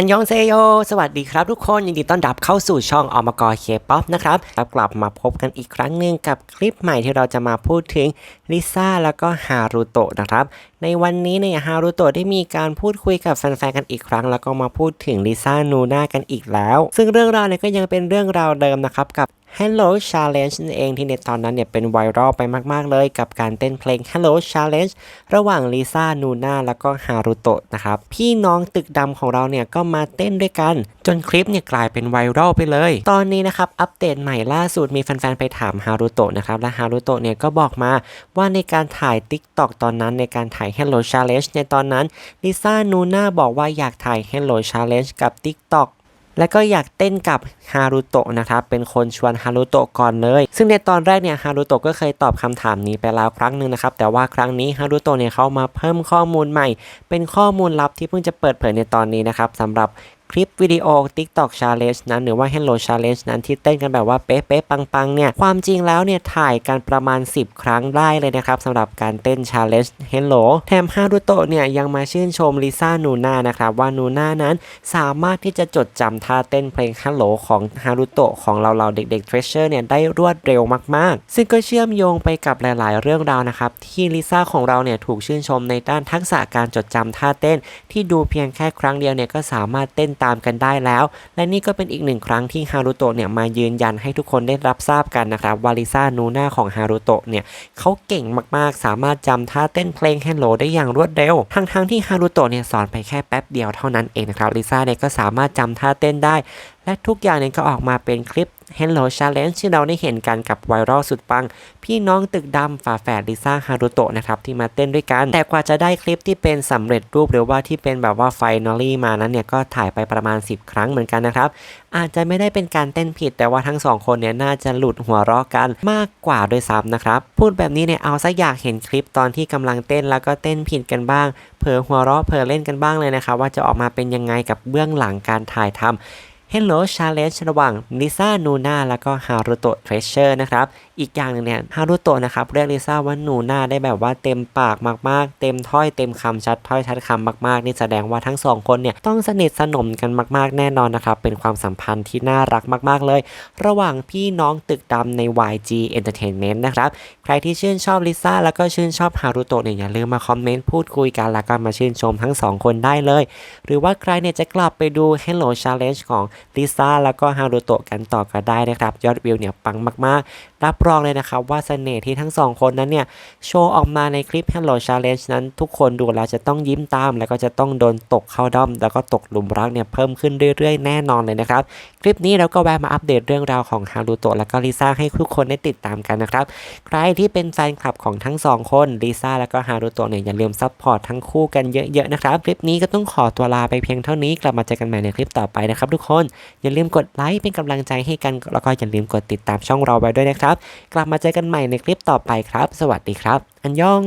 อันยองเซโย สวัสดีครับทุกคน ยินดีต้อนรับเข้าสู่ช่องอมกอเคป๊อปนะครับแล้วกลับมาพบกันอีกครั้งหนึ่งกับคลิปใหม่ที่เราจะมาพูดถึงลิซ่าแล้วก็ฮารุโตะนะครับ ในวันนี้เนี่ยฮารุโตะได้มีการพูดคุยกับแฟนๆกันอีกครั้ง แล้วก็มาพูดถึงลิซ่านูน่ากันอีกแล้ว ซึ่งเรื่องราวเนี่ยก็ยังเป็นเรื่องราวเดิมนะครับกับ Hello Challenge นั่นเองที่ในตอนนั้นเนี่ยเป็นไวรัลไปมาก ๆ เลยกับการเต้นเพลง Hello Challenge ระหว่างลิซ่านูน่าแล้วก็ฮารุโตะนะครับ พี่น้องตึกดำของเราเนี่ยก็มาเต้นด้วยกัน จนคลิปเนี่ยกลายเป็นไวรัลไปเลย ตอนนี้นะครับอัปเดตใหม่ล่าสุดมีแฟน ๆ ไปถามฮารุโตะนะครับ และฮารุโตะเนี่ยก็บอกมาว่าในการถ่าย TikTok ตอนนั้นในการถ่าย Hello Challenge ในตอนนั้นลิซ่านูน่าบอกว่าอยากถ่าย Hello Challenge กับ TikTok และก็อยากเต้นกับฮารุโตะนะครับ เป็นคนชวนฮารุโตะก่อนเลย ซึ่งในตอนแรกเนี่ยฮารุโตะก็เคยตอบคำถามนี้ไปแล้วครั้งหนึ่งนะครับ แต่ว่าครั้งนี้ฮารุโตะเนี่ยเขามาเพิ่มข้อมูลใหม่ เป็นข้อมูลลับที่เพิ่งจะเปิดเผยในตอนนี้นะครับสำหรับ คลิปวิดีโอ TikTok Challenge นั้นหรือว่า Hello Challenge นั้นที่เต้นกันแบบว่าเป๊ะๆปังๆเนี่ยความจริงแล้วเนี่ยถ่ายกันประมาณ 10 ครั้งได้เลยนะครับสำหรับการเต้น Challenge Hello แถมฮารุโตะเนี่ยยังมาชื่นชมลิซ่านูน่านะครับว่านูน่านั้นสามารถที่จะจดจำท่าเต้นเพลง Hello ของฮารุโตะของเราเราๆเด็กๆ Treasure เนี่ยได้รวดเร็วมากๆ ซึ่งก็เชื่อมโยงไปกับหลาย ๆ เรื่องราวนะครับที่ลิซ่าของเราเนี่ยถูกชื่นชมในด้านทักษะการจดจำท่าเต้น ที่ดูเพียงแค่ครั้งเดียวเนี่ยก็สามารถเต้นตามกันได้แล้ว และนี่ก็เป็นอีกหนึ่งครั้งที่ฮารุโตะเนี่ยมายืนยันให้ทุกคนได้รับทราบกันนะครับวาลิซ่านูน่าของฮารุโตะเนี่ยเขาเก่งมากๆ สามารถจำท่าเต้นเพลงแฮนโลได้อย่างรวดเร็ว ทั้งๆที่ฮารุโตะเนี่ยสอนไปแค่แป๊บเดียวเท่านั้นเองนะครับลิซ่าเนี่ยก็สามารถจำท่าเต้นได้ และทุกอย่างเนี่ยก็ออกมาเป็นคลิป Hello Challenge ที่เราได้เห็นกันกับไวรัลสุดปัง พี่น้องตึกดำฝาแฝดลิซ่าฮารุโตะนะครับที่มาเต้นด้วยกัน แต่กว่าจะได้คลิปที่เป็นสำเร็จรูปหรือว่าที่เป็นแบบว่าไฟนอลี่มานั้นเนี่ยก็ถ่ายไปประมาณ 10 ครั้งเหมือนกันนะครับ อาจจะไม่ได้เป็นการเต้นผิด แต่ว่าทั้งสองคนเนี่ยน่าจะหลุดหัวเราะกันมากกว่าด้วยซ้ำนะครับพูดแบบนี้เนี่ยเอาซะอยากเห็นคลิปตอนที่กำลังเต้นแล้วก็เต้นผิดกันบ้างเผลอหัวเราะเผลอเล่นกันบ้างเลยนะครับว่าจะออกมาเป็นยังไงกับเบื้องหลังการถ่ายทำ Hello Challenge ระหว่างลิซ่านูน่าแล้วก็ฮารุโตะเทรเชอร์นะครับ อีกอย่างหนึงเนี่ยฮารุโตะนะครับเรียกลิซ่าว่านูน่าได้แบบว่าเต็มปากมากๆ เต็มถ้อยเต็มคำชัดถ้อยชัดคำมากๆ นี่แสดงว่าทั้งสองคนเนี่ยต้องสนิทสนมกันมากๆ แน่นอนนะครับ เป็นความสัมพันธ์ที่น่ารักมากๆเลย ระหว่างพี่น้องตึกดำใน YG Entertainment นะครับใครที่ชื่นชอบลิซ่าแล้วก็ชื่นชอบฮารุโตะเนี่ยอย่าลืมมาคอมเมนต์พูดคุยกันแล้วก็มาชื่นชมทั้งสองคนได้เลย หรือว่าใครเนี่ยจะกลับไปดู Hello Challenge ของลิซ่าแล้วก็ฮารุโตะกันต่อก็ได้นะครับ ยอดวิวเนี่ยปังมากๆ รับรองเลยนะครับว่าเสน่ห์ที่ทั้งสองคนนั้นเนี่ย โชว์ออกมาในคลิป Hello Challenge นั้น ทุกคนดูแล้วจะต้องยิ้มตาม แล้วก็จะต้องโดนตกเข้าด้อม แล้วก็ตกหลุมรักเนี่ยเพิ่มขึ้นเรื่อยๆ แน่นอนเลยนะครับ คลิปนี้เราก็แวะมาอัปเดตเรื่องราวของฮารุโตะแล้วก็ลิซ่าให้ทุกคนได้ติดตามกันนะครับ ใครที่เป็นแฟนคลับของทั้งสองคนลิซ่าแล้วก็ฮารุโตะเนี่ยอย่าลืมซัพพอร์ตทั้งคู่กันเยอะๆนะครับ คลิปนี้ก็ต้องขอตัวลาไปเพียงเท่านี้ กลับมาเจอกันใหม่ในคลิปต่อไปนะครับทุกคนอย่าลืมกดไลค์เป็นกำลังใจให้กัน แล้วก็อย่าลืมกดติดตามช่องเราไว้ด้วยนะครับ กลับมาเจอกันใหม่ในคลิปต่อไปครับ สวัสดีครับ อันยอง